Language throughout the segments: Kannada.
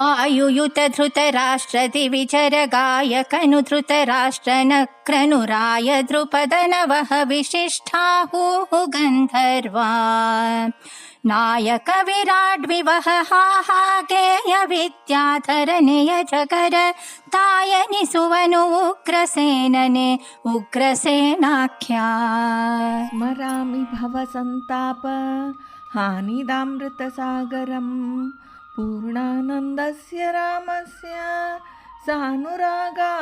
आयुयुतधृतराष्ट्रतिविचर गायकनुधृतराष्ट्रनक्रनुराय ध्रुपदनवह विशिष्टाहुः गन्धर्वा। नायकविराड्विवह विवहहागेय विद्याधर नियजगर तायनि सुवनु उग्रसेनने उग्रसेनाख्या। स्मरामि भव सन्ताप हानिदामृतसागरम्। पूर्णानन्दस्य रामस्य सानुरागावलोकनम्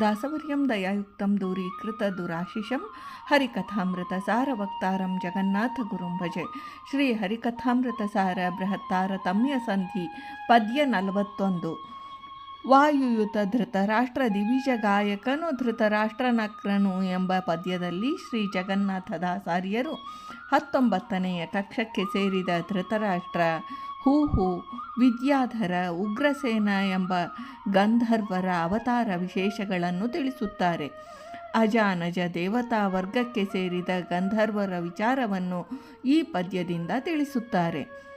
दासवर्यं दयायुक्तं दूरीकृतदुराशिषं हरिकथामृतसारवक्तारं जगन्नाथगुरुं भजे श्रीहरिकथामृतसार बृहत्तारतम्यसन्धि पद्य नलवत्तोन्दु ವಾಯುಯುತ ಧೃತರಾಷ್ಟ್ರ ದಿವಿಜ ಗಾಯಕನು ಧೃತರಾಷ್ಟ್ರನಕ್ರನು ಎಂಬ ಪದ್ಯದಲ್ಲಿ ಶ್ರೀ ಜಗನ್ನಾಥದಾಸಾರ್ಯರು ಹತ್ತೊಂಬತ್ತನೆಯ ಕಕ್ಷಕ್ಕೆ ಸೇರಿದ ಧೃತರಾಷ್ಟ್ರ ಹೂಹು ವಿದ್ಯಾಧರ ಉಗ್ರಸೇನ ಎಂಬ ಗಂಧರ್ವರ ಅವತಾರ ವಿಶೇಷಗಳನ್ನು ತಿಳಿಸುತ್ತಾರೆ. ಅಜಾನಜ ದೇವತಾ ವರ್ಗಕ್ಕೆ ಸೇರಿದ ಗಂಧರ್ವರ ವಿಚಾರವನ್ನು ಈ ಪದ್ಯದಿಂದ ತಿಳಿಸುತ್ತಾರೆ.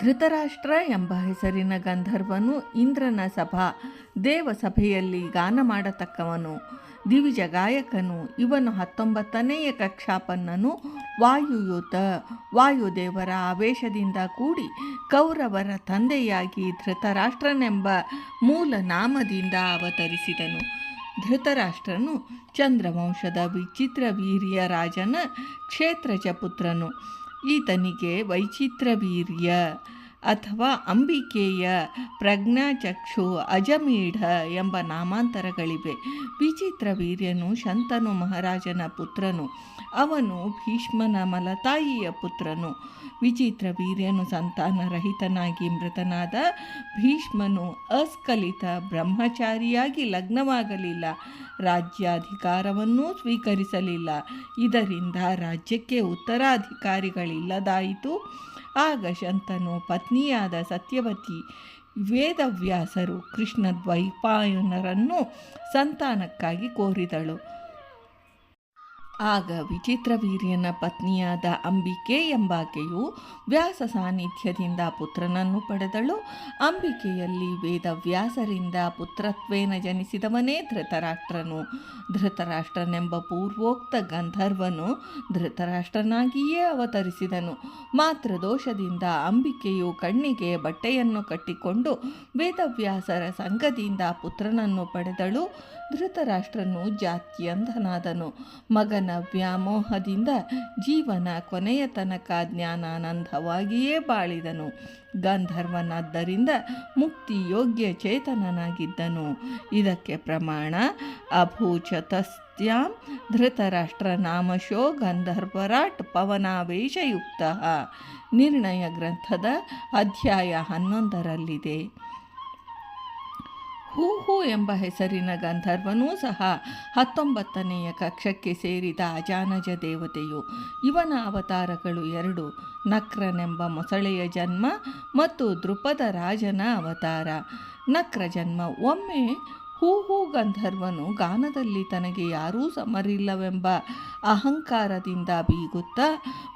ಧೃತರಾಷ್ಟ್ರ ಎಂಬ ಹೆಸರಿನ ಗಂಧರ್ವನು ಇಂದ್ರನ ಸಭಾ. ದೇವಸಭೆಯಲ್ಲಿ ಗಾನ ಮಾಡತಕ್ಕವನು. ದಿವಿಜ ಗಾಯಕನು. ಇವನು ಹತ್ತೊಂಬತ್ತನೆಯ ಕಕ್ಷಾಪನ್ನನು ವಾಯುಯುತ. ವಾಯುದೇವರ ಆವೇಶದಿಂದ ಕೂಡಿ ಕೌರವರ ತಂದೆಯಾಗಿ ಧೃತರಾಷ್ಟ್ರನೆಂಬ ಮೂಲ ನಾಮದಿಂದ ಅವತರಿಸಿದನು. ಧೃತರಾಷ್ಟ್ರನು ಚಂದ್ರವಂಶದ ವಿಚಿತ್ರ ವೀರ್ಯ ರಾಜನ ಕ್ಷೇತ್ರಜ ಪುತ್ರನು ಈತನಿಗೆ ವೈಚಿತ್ರವೀರ್ಯ. ಅಥವಾ ಅಂಬಿಕೆಯ ಪ್ರಜ್ಞಾಚಕ್ಷು ಅಜಮೀಢ ಎಂಬ ನಾಮಾಂತರಗಳಿವೆ. ವಿಚಿತ್ರ ವೀರ್ಯನು ಶಂತನು, ಮಹಾರಾಜನ ಪುತ್ರನು. ಅವನು ಭೀಷ್ಮನ ಮಲತಾಯಿಯ ಪುತ್ರನು. ವಿಚಿತ್ರ ವೀರ್ಯನು ಸಂತಾನರಹಿತನಾಗಿ ಮೃತನಾದ ಭೀಷ್ಮನು ಅಸ್ಖಲಿತ, ಬ್ರಹ್ಮಚಾರಿಯಾಗಿ ಲಗ್ನವಾಗಲಿಲ್ಲ. ರಾಜ್ಯಾಧಿಕಾರವನ್ನೂ ಸ್ವೀಕರಿಸಲಿಲ್ಲ. ಇದರಿಂದ ರಾಜ್ಯಕ್ಕೆ ಉತ್ತರಾಧಿಕಾರಿಗಳಿಲ್ಲದಾಯಿತು. ಆಗ ಶಂತನು ಪತ್ನಿಯಾದ ಸತ್ಯವತಿ ವೇದವ್ಯಾಸರು ಕೃಷ್ಣ ದ್ವೈಪಾಯನರನ್ನು ಸಂತಾನಕ್ಕಾಗಿ ಕೋರಿದಳು. ಆಗ ವಿಚಿತ್ರ ವೀರ್ಯನ ಪತ್ನಿಯಾದ ಅಂಬಿಕೆ ಎಂಬಾಕೆಯು ವ್ಯಾಸ ಸಾನ್ನಿಧ್ಯದಿಂದ ಪುತ್ರನನ್ನು ಪಡೆದಳು. ಅಂಬಿಕೆಯಲ್ಲಿ ವೇದವ್ಯಾಸರಿಂದ ಪುತ್ರತ್ವೇನ ಜನಿಸಿದವನೇ ಧೃತರಾಷ್ಟ್ರನು. ಧೃತರಾಷ್ಟ್ರನೆಂಬ ಪೂರ್ವೋಕ್ತ ಗಂಧರ್ವನು ಧೃತರಾಷ್ಟ್ರನಾಗಿಯೇ ಅವತರಿಸಿದನು. ಮಾತೃದೋಷದಿಂದ ಅಂಬಿಕೆಯು ಕಣ್ಣಿಗೆ ಬಟ್ಟೆಯನ್ನು ಕಟ್ಟಿಕೊಂಡು ವೇದವ್ಯಾಸರ ಸಂಘದಿಂದ ಪುತ್ರನನ್ನು ಪಡೆದಳು. ಧೃತರಾಷ್ಟ್ರನು ಜಾತ್ಯಂಧನಾದನು. ಮಗನ ವ್ಯಾಮೋಹದಿಂದ ಜೀವನ ಕೊನೆಯ ತನಕ ಜ್ಞಾನಾನಂದವಾಗಿಯೇ ಬಾಳಿದನು. ಗಂಧರ್ವನಾದ್ದರಿಂದ ಮುಕ್ತಿ ಯೋಗ್ಯ ಚೇತನನಾಗಿದ್ದನು. ಇದಕ್ಕೆ ಪ್ರಮಾಣ ಅಭೂಚತಸ್ತ್ಯಾಂ ಧೃತರಾಷ್ಟ್ರ ನಾಮಶೋ ಗಂಧರ್ವರಾಟ್ ಪವನಾವೇಶಯುಕ್ತ. ನಿರ್ಣಯ ಗ್ರಂಥದ ಅಧ್ಯಾಯ ಹನ್ನೊಂದರಲ್ಲಿದೆ. ಹೂಹು ಎಂಬ ಹೆಸರಿನ ಗಂಧರ್ವನೂ ಸಹ ಹತ್ತೊಂಬತ್ತನೆಯ ಕಕ್ಷಕ್ಕೆ ಸೇರಿದ ಅಜಾನಜ ದೇವತೆಯು. ಇವನ ಅವತಾರಗಳು ಎರಡು, ನಕ್ರನೆಂಬ ಮೊಸಳೆಯ ಜನ್ಮ ಮತ್ತು ದೃಪದ ರಾಜನ ಅವತಾರ. ನಕ್ರ ಜನ್ಮ, ಒಮ್ಮೆ ಹೂಹು ಗಂಧರ್ವನು ಗಾನದಲ್ಲಿ ತನಗೆ ಯಾರೂ ಸಮರಿಲ್ಲವೆಂಬ ಅಹಂಕಾರದಿಂದ ಬೀಗುತ್ತಾ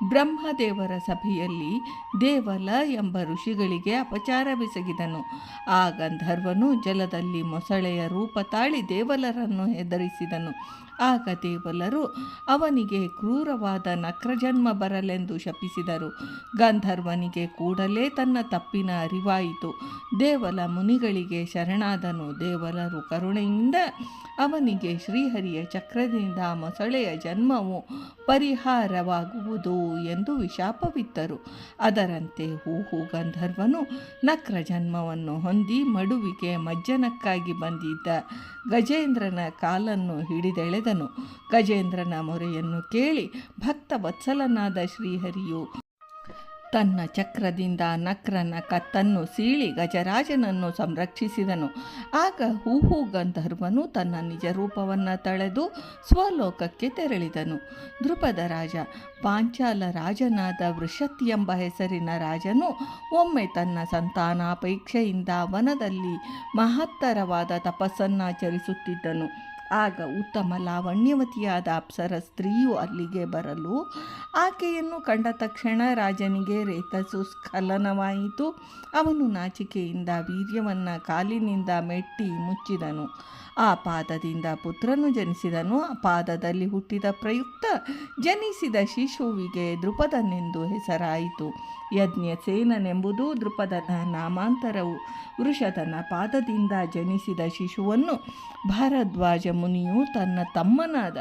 ಬ್ರಹ್ಮದೇವರ ಸಭೆಯಲ್ಲಿ ದೇವಲ ಎಂಬ ಋಷಿಗಳಿಗೆ ಅಪಚಾರವೆಸಗಿದನು ಆ ಗಂಧರ್ವನು ಜಲದಲ್ಲಿ ಮೊಸಳೆಯ ರೂಪ ತಾಳಿ ದೇವಲರನ್ನು ಹೆದರಿಸಿದನು. ಆಗ ದೇವಲರು ಅವನಿಗೆ ಕ್ರೂರವಾದ ನಕ್ರಜನ್ಮ ಬರಲೆಂದು ಶಪಿಸಿದರು. ಗಂಧರ್ವನಿಗೆ ಕೂಡಲೇ ತನ್ನ ತಪ್ಪಿನ ಅರಿವಾಯಿತು. ದೇವಲ ಮುನಿಗಳಿಗೆ ಶರಣಾದನು. ದೇವಲರು ಕರುಣೆಯಿಂದ ಅವನಿಗೆ ಶ್ರೀಹರಿಯ ಚಕ್ರದಿಂದ ಮೊಸಳೆಯ ಜನ್ಮವು ಪರಿಹಾರವಾಗುವುದು ಎಂದು ವಿಶಾಪವಿತ್ತರು ಅದರಂತೆ ಹೂಹು ಗಂಧರ್ವನು ನಕ್ರ ಜನ್ಮವನ್ನು ಹೊಂದಿ ಮಡುವಿಗೆ ಮಜ್ಜನಕ್ಕಾಗಿ ಬಂದಿದ್ದ ಗಜೇಂದ್ರನ ಕಾಲನ್ನು ಹಿಡಿದೆಳೆದನು ಗಜೇಂದ್ರನ ಮೊರೆಯನ್ನು ಕೇಳಿ ಭಕ್ತ ವತ್ಸಲನಾದ ಶ್ರೀಹರಿಯು ತನ್ನ ಚಕ್ರದಿಂದ ನಕ್ರನ ಕತ್ತನ್ನು ಸೀಳಿ ಗಜರಾಜನನ್ನು ಸಂರಕ್ಷಿಸಿದನು. ಆಗ ಹೂಹು ಗಂಧರ್ವನು ತನ್ನ ನಿಜ ರೂಪವನ್ನು ತಳೆದು ಸ್ವಲೋಕಕ್ಕೆ ತೆರಳಿದನು. ಧ್ರುಪದ ರಾಜ, ಪಾಂಚಾಲ ರಾಜನಾದ ವೃಷತ್ ಎಂಬ ಹೆಸರಿನ ರಾಜನು ಒಮ್ಮೆ ತನ್ನ ಸಂತಾನಾಪೇಕ್ಷೆಯಿಂದ ವನದಲ್ಲಿ ಮಹತ್ತರವಾದ ತಪಸ್ಸನ್ನಾಚರಿಸುತ್ತಿದ್ದನು. ಆಗ ಉತ್ತಮ ಲಾವಣ್ಯವತಿಯಾದ ಅಪ್ಸರ ಸ್ತ್ರೀಯು ಅಲ್ಲಿಗೆ ಬರಲು. ಆಕೆಯನ್ನು ಕಂಡ ತಕ್ಷಣ ರಾಜನಿಗೆ ರೇತಸು ಸ್ಖಲನವಾಯಿತು ಅವನು ನಾಚಿಕೆಯಿಂದ, ವೀರ್ಯವನ್ನು ಕಾಲಿನಿಂದ ಮೆಟ್ಟಿ ಮುಚ್ಚಿದನು. ಆ ಪಾದದಿಂದ ಪುತ್ರನು ಜನಿಸಿದನು. ಆ ಪಾದದಲ್ಲಿ ಹುಟ್ಟಿದ ಪ್ರಯುಕ್ತ ಜನಿಸಿದ ಶಿಶುವಿಗೆ ದೃಪದನೆಂದು ಹೆಸರಾಯಿತು. ಯಜ್ಞಸೇನನೆಂಬುದು ದೃಪದನ ನಾಮಾಂತರವು. ವೃಷಧನ ಪಾದದಿಂದ ಜನಿಸಿದ ಶಿಶುವನ್ನು ಭಾರದ್ವಾಜ ಮುನಿಯು ತನ್ನ ತಮ್ಮನಾದ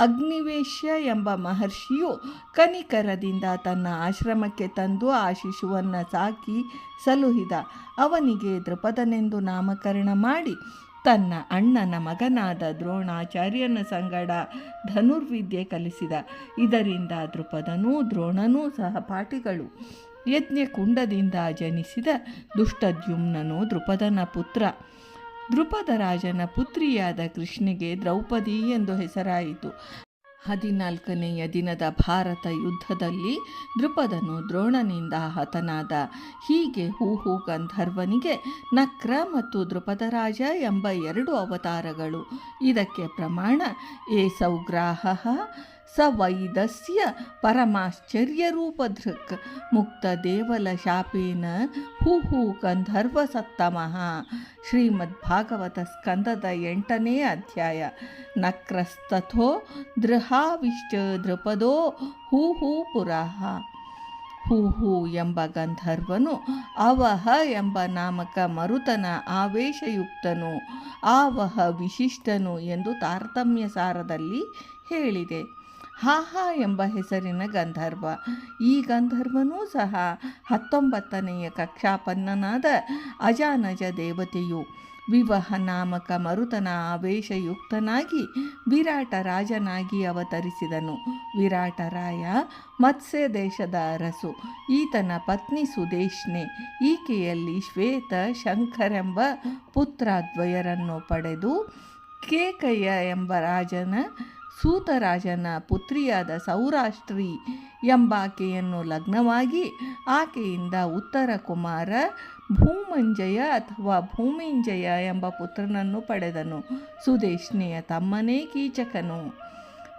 ಅಗ್ನಿವೇಶ್ಯ ಎಂಬ ಮಹರ್ಷಿಯು ಕನಿಕರದಿಂದ ತನ್ನ ಆಶ್ರಮಕ್ಕೆ ತಂದು ಆ ಶಿಶುವನ್ನು ಸಾಕಿ ಸಲುಹಿದ. ಅವನಿಗೆ ದೃಪದನೆಂದು ನಾಮಕರಣ ಮಾಡಿ ತನ್ನ ಅಣ್ಣನ ಮಗನಾದ ದ್ರೋಣಾಚಾರ್ಯನ ಸಂಗಡ ಧನುರ್ವಿದ್ಯೆ ಕಲಿಸಿದ. ಇದರಿಂದ ದೃಪದನೂ ದ್ರೋಣನೂ ಸಹಪಾಠಿಗಳು ಯಜ್ಞಕುಂಡದಿಂದ ಜನಿಸಿದ ದುಷ್ಟದ್ಯುಮ್ನನು ದೃಪದನ ಪುತ್ರ. ದೃಪದ ರಾಜನ ಪುತ್ರಿಯಾದ ಕೃಷ್ಣಿಗೆ ದ್ರೌಪದಿ ಎಂದು ಹೆಸರಾಯಿತು. ಹದಿನಾಲ್ಕನೆಯ ದಿನದ ಭಾರತ ಯುದ್ಧದಲ್ಲಿ ದೃಪದನು ದ್ರೋಣನಿಂದ ಹತನಾದ. ಹೀಗೆ ಹೂಹು ಗಂಧರ್ವನಿಗೆ ನಕ್ರ ಮತ್ತು ದೃಪದರಾಜ ಎಂಬ ಎರಡು ಅವತಾರಗಳು. ಇದಕ್ಕೆ ಪ್ರಮಾಣ ಏ ಸೌಗ್ರಾಹ ಸ ವೈದಸ್ಯ ಪರಮಾಶ್ಚರ್ಯರೂಪಧೃಕ್ ಮುಕ್ತ ದೇವಲ ಶಾಪೇನ ಹೂಹು ಗಂಧರ್ವ ಸತ್ತಮಃ ಶ್ರೀಮದ್ಭಾಗವತ ಸ್ಕಂದದ ಎಂಟನೇ ಅಧ್ಯಾಯ ನಕ್ರಸ್ತಥೋ ದೃಹಾವಿಶ್ಚ ದೃಪದೋ ಹೂಹು ಪುರಃ ಹೂಹು ಎಂಬ ಗಂಧರ್ವನು ಅವಹ ಎಂಬ ನಾಮಕ ಮರುತನ ಆವೇಶಯುಕ್ತನು ಆವಹ ವಿಶಿಷ್ಟನು ಎಂದು ತಾರತಮ್ಯ ಸಾರದಲ್ಲಿ ಹೇಳಿದೆ. ಹಾಹಾ ಎಂಬ ಹೆಸರಿನ ಗಂಧರ್ವ. ಈ ಗಂಧರ್ವನೂ ಸಹ ಹತ್ತೊಂಬತ್ತನೆಯ ಕಕ್ಷಾಪನ್ನನಾದ ಅಜಾನಜ ದೇವತೆಯು. ವಿವಹ ನಾಮಕ ಮರುತನ ಆವೇಶಯುಕ್ತನಾಗಿ ವಿರಾಟ ರಾಜನಾಗಿ ಅವತರಿಸಿದನು. ವಿರಾಟರಾಯ ಮತ್ಸ್ಯ ದೇಶದ ಅರಸು. ಈತನ ಪತ್ನಿ ಸುದೇಶ್ನೆ. ಈಕೆಯಲ್ಲಿ ಶ್ವೇತ ಶಂಕರೆಂಬ ಪುತ್ರದ್ವಯರನ್ನು ಪಡೆದು ಕೇಕಯ್ಯ ಎಂಬ ರಾಜನ ಸೂತರಾಜನ ಪುತ್ರಿಯಾದ ಸೌರಾಷ್ಟ್ರಿ ಎಂಬಾಕೆಯನ್ನು ಲಗ್ನವಾಗಿ ಆಕೆಯಿಂದ ಉತ್ತರ ಕುಮಾರ ಭೂಮಂಜಯ ಅಥವಾ ಭೂಮಿಂಜಯ ಎಂಬ ಪುತ್ರನನ್ನು ಪಡೆದನು. ಸುದೇಶ್ನೆಯ ತಮ್ಮನೇ ಕೀಚಕನು.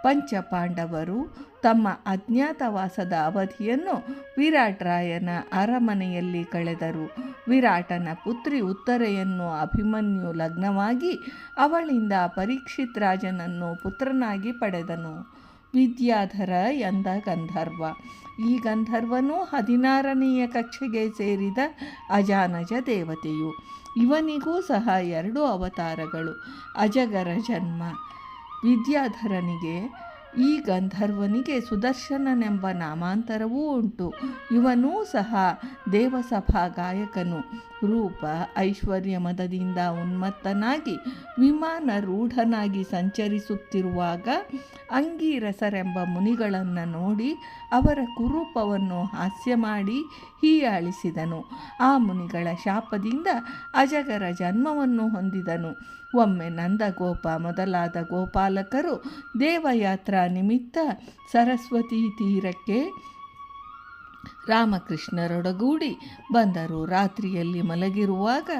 ಪಂಚಪಾಂಡವರು ತಮ್ಮ ಅಜ್ಞಾತವಾಸದ ಅವಧಿಯನ್ನು ವಿರಾಟರಾಯನ ಅರಮನೆಯಲ್ಲಿ ಕಳೆದರು. ವಿರಾಟನ ಪುತ್ರಿ ಉತ್ತರೆಯನ್ನು ಅಭಿಮನ್ಯು ಲಗ್ನವಾಗಿ ಅವಳಿಂದ ಪರೀಕ್ಷಿತ್ ರಾಜನನ್ನು ಪುತ್ರನಾಗಿ ಪಡೆದನು. ವಿದ್ಯಾಧರ ಎಂದ ಗಂಧರ್ವ, ಈ ಗಂಧರ್ವನು ಹದಿನಾರನೆಯ ಕಕ್ಷೆಗೆ ಸೇರಿದ ಅಜಾನಜ ದೇವತೆಯು. ಇವನಿಗೂ ಸಹ ಎರಡು ಅವತಾರಗಳು, ಅಜಗರ ಜನ್ಮ ವಿದ್ಯಾಧರನಿಗೆ ಈ ಗಂಧರ್ವನಿಗೆ ಸುದರ್ಶನನೆಂಬ ನಾಮಾಂತರವೂ ಉಂಟು. ಇವನೂ ಸಹ ದೇವಸಭಾ ಗಾಯಕನು. ರೂಪ ಐಶ್ವರ್ಯ ಮದದಿಂದ ಉನ್ಮತ್ತನಾಗಿ ವಿಮಾನ ರೂಢನಾಗಿ ಸಂಚರಿಸುತ್ತಿರುವಾಗ ಅಂಗೀರಸರೆಂಬ ಮುನಿಗಳನ್ನು ನೋಡಿ ಅವರ ಕುರೂಪವನ್ನು ಹಾಸ್ಯ ಮಾಡಿ ಹೀಯಾಳಿಸಿದನು. ಆ ಮುನಿಗಳ ಶಾಪದಿಂದ ಅಜಗರ ಜನ್ಮವನ್ನು ಹೊಂದಿದನು. ಒಮ್ಮೆ ನಂದಗೋಪ ಮೊದಲಾದ ಗೋಪಾಲಕರು ದೇವಯಾತ್ರಾ ನಿಮಿತ್ತ ಸರಸ್ವತಿ ತೀರಕ್ಕೆ ರಾಮಕೃಷ್ಣರೊಡಗೂಡಿ ಬಂದರು. ರಾತ್ರಿಯಲ್ಲಿ ಮಲಗಿರುವಾಗ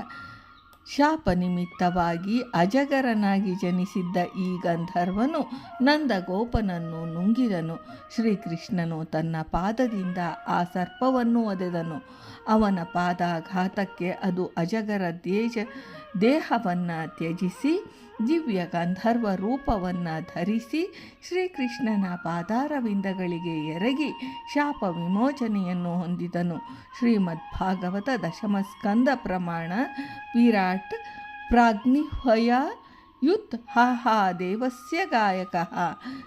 ಶಾಪ ನಿಮಿತ್ತವಾಗಿ ಅಜಗರನಾಗಿ ಜನಿಸಿದ್ದ ಈ ಗಂಧರ್ವನು ನಂದಗೋಪನನ್ನು ನುಂಗಿದನು. ಶ್ರೀಕೃಷ್ಣನು ತನ್ನ ಪಾದದಿಂದ ಆ ಸರ್ಪವನ್ನು ಒದೆದನು. ಅವನ ಪಾದಾಘಾತಕ್ಕೆ ಅದು ಅಜಗರ ದೇಶ ದೇಹವನ್ನು ತ್ಯಜಿಸಿ, ದಿವ್ಯ ಗಂಧರ್ವ ರೂಪವನ್ನು ಧರಿಸಿ, ಶ್ರೀಕೃಷ್ಣನ ಪಾದಾರವಿಂದಗಳಿಗೆ ಎರಗಿ ಶಾಪ ವಿಮೋಚನೆಯನ್ನು ಹೊಂದಿದನು. ಶ್ರೀಮದ್ಭಾಗವತ ದಶಮಸ್ಕಂದ ಪ್ರಮಾಣ, ವಿರಾಟ್ ಪ್ರಾಗ್ನಿಹಯ ಯುತ್ ಹಾ ದೇವಸ್ಯ ಗಾಯಕ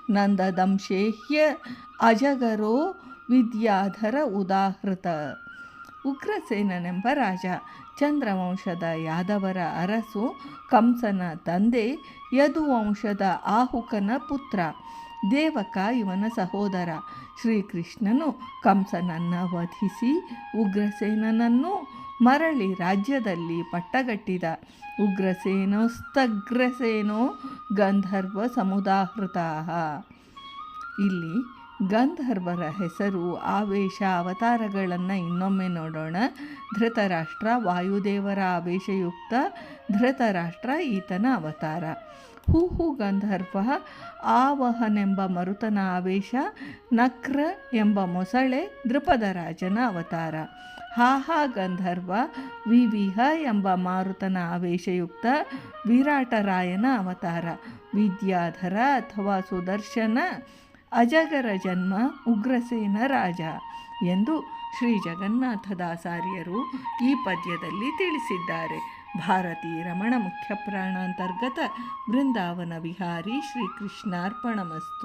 ನಂದದಂಶೇಹ್ಯ ಅಜಗರೋ ವಿದ್ಯಾಧರ ಉದಾಹೃತ. ಉಗ್ರಸೇನನೆಂಬ ರಾಜ ಚಂದ್ರವಂಶದ ಯಾದವರ ಅರಸು ಕಂಸನ ತಂದೆ ಯದುವಂಶದ ಆಹುಕನ ಪುತ್ರ. ದೇವಕ ಇವನ ಸಹೋದರ. ಶ್ರೀಕೃಷ್ಣನು ಕಂಸನನ್ನು ವಧಿಸಿ ಉಗ್ರಸೇನನನ್ನು ಮರಳಿ ರಾಜ್ಯದಲ್ಲಿ ಪಟ್ಟಗಟ್ಟಿದ. ಉಗ್ರಸೇನೋಸ್ತಗ್ರಸೇನೋ ಗಂಧರ್ವ ಸಮುದಾಹೃತ ಇಲ್ಲಿ ಗಂಧರ್ವರ ಹೆಸರು, ಆವೇಶ, ಅವತಾರಗಳನ್ನು ಇನ್ನೊಮ್ಮೆ ನೋಡೋಣ. ಧೃತರಾಷ್ಟ್ರ, ವಾಯುದೇವರ ಆವೇಶಯುಕ್ತ ಧೃತರಾಷ್ಟ್ರ, ಈತನ ಅವತಾರ. ಹೂಹು ಗಂಧರ್ವ, ಆವಹನೆಂಬ ಮರುತನ ಆವೇಶ, ನಕ್ರ ಎಂಬ ಮೊಸಳೆ ದೃಪದ ರಾಜನ ಅವತಾರ. ಹಾಹಾ ಗಂಧರ್ವ, ವಿವಿಹ ಎಂಬ ಮಾರುತನ ಆವೇಶಯುಕ್ತ ವಿರಾಟರಾಯನ ಅವತಾರ. ವಿದ್ಯಾಧರ ಅಥವಾ ಸುದರ್ಶನ ಅಜಗರ ಜನ್ಮ ಉಗ್ರಸೇನ ರಾಜ ಎಂದು ಶ್ರೀ ಜಗನ್ನಾಥದಾಸಾರ್ಯರು ಈ ಪದ್ಯದಲ್ಲಿ ತಿಳಿಸಿದ್ದಾರೆ. ಭಾರತೀ ರಮಣ ಮುಖ್ಯಪ್ರಾಣಾಂತರ್ಗತ ಬೃಂದಾವನ ವಿಹಾರಿ ಶ್ರೀಕೃಷ್ಣಾರ್ಪಣಮಸ್ತು.